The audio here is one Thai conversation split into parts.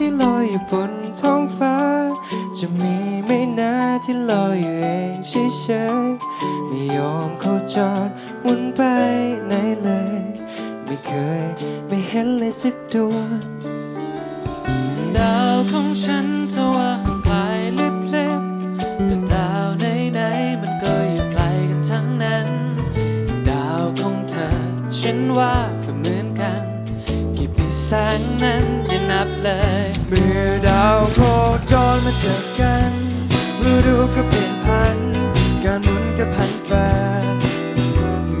ที่ลอยอยู่บนท้องฟ้า จะมีไม่นาที่ลอยอยู่เองเฉยๆไม่ยอมโคจรหมุนไปไหนเลย ไม่เคยไม่เห็นเลยสักดวงดาวของฉันเธอว่าห่างไกลลิบลิบแต่ดาวไหนๆมันก็อยู่ไกลกันทั้งนั้น ดาวของเธอ ฉันว่าก็เหมือนกัน กี่ปีแสงนั้น นับเลย เมื่อดาวโคจรมาเจอกันฤดูก็เปลี่ยนพัน การหมุนก็พันแปร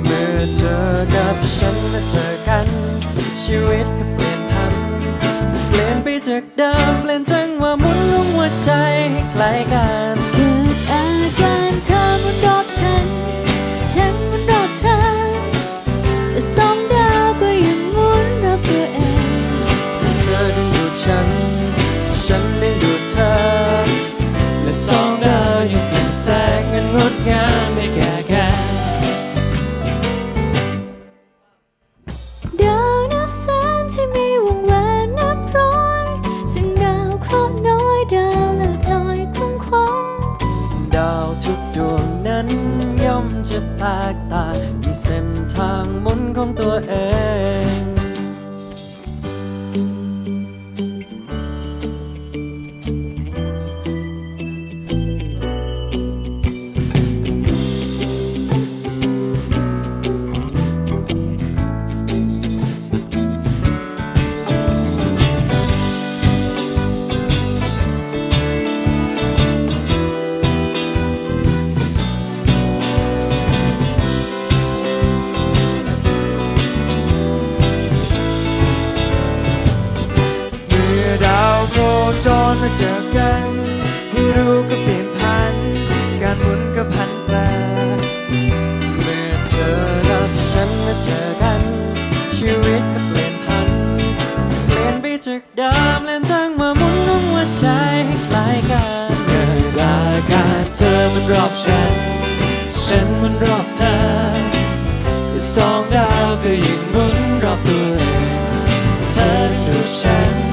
เมื่อเธอกับฉันมาเจอกัน ชีวิตก็เปลี่ยนพัน เปลี่ยนไปจากเดิมเปลี่ยนจังว่าหมุนลงหัวใจให้ใกล้กัน สองดาวอยังเปล่งแสงเงินงดงามไม่แก่แกันดาวนับแสนที่มีวงแหวนนับร้อยจึงดาวเคราะห์น้อยดาวเลิศลอยคุ้มคว้างดาวทุกดวงนั้นย่อมจะแตกต่างมีเส้นทางหมุนของตัวเอง มาเจอกันฤดูก็เปลี่ยนพัน การหมุนก็พันแปรเมื่อเธอกับฉันมาเจอกัน ชีวิตก็เปลี่ยนพัน เปลี่ยนไปจากเดิมเล่นจังมาหมุนของหัวใจให้คล้ายกันเกิดอาการเธอมันรอบฉัน ฉันมันรอบเธอแต่สองดาวก็ยิ่งหมุนรอบตัวเองเธอดูฉัน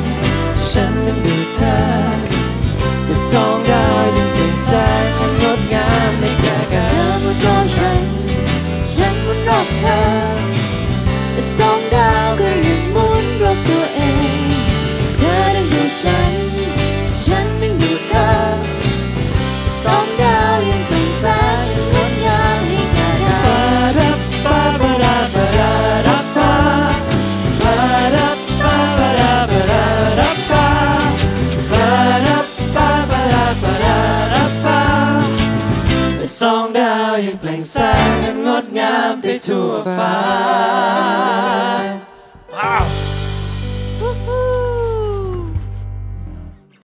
สองดาวยังเปล่งแสงอันงดงามไปทั่วฟ้า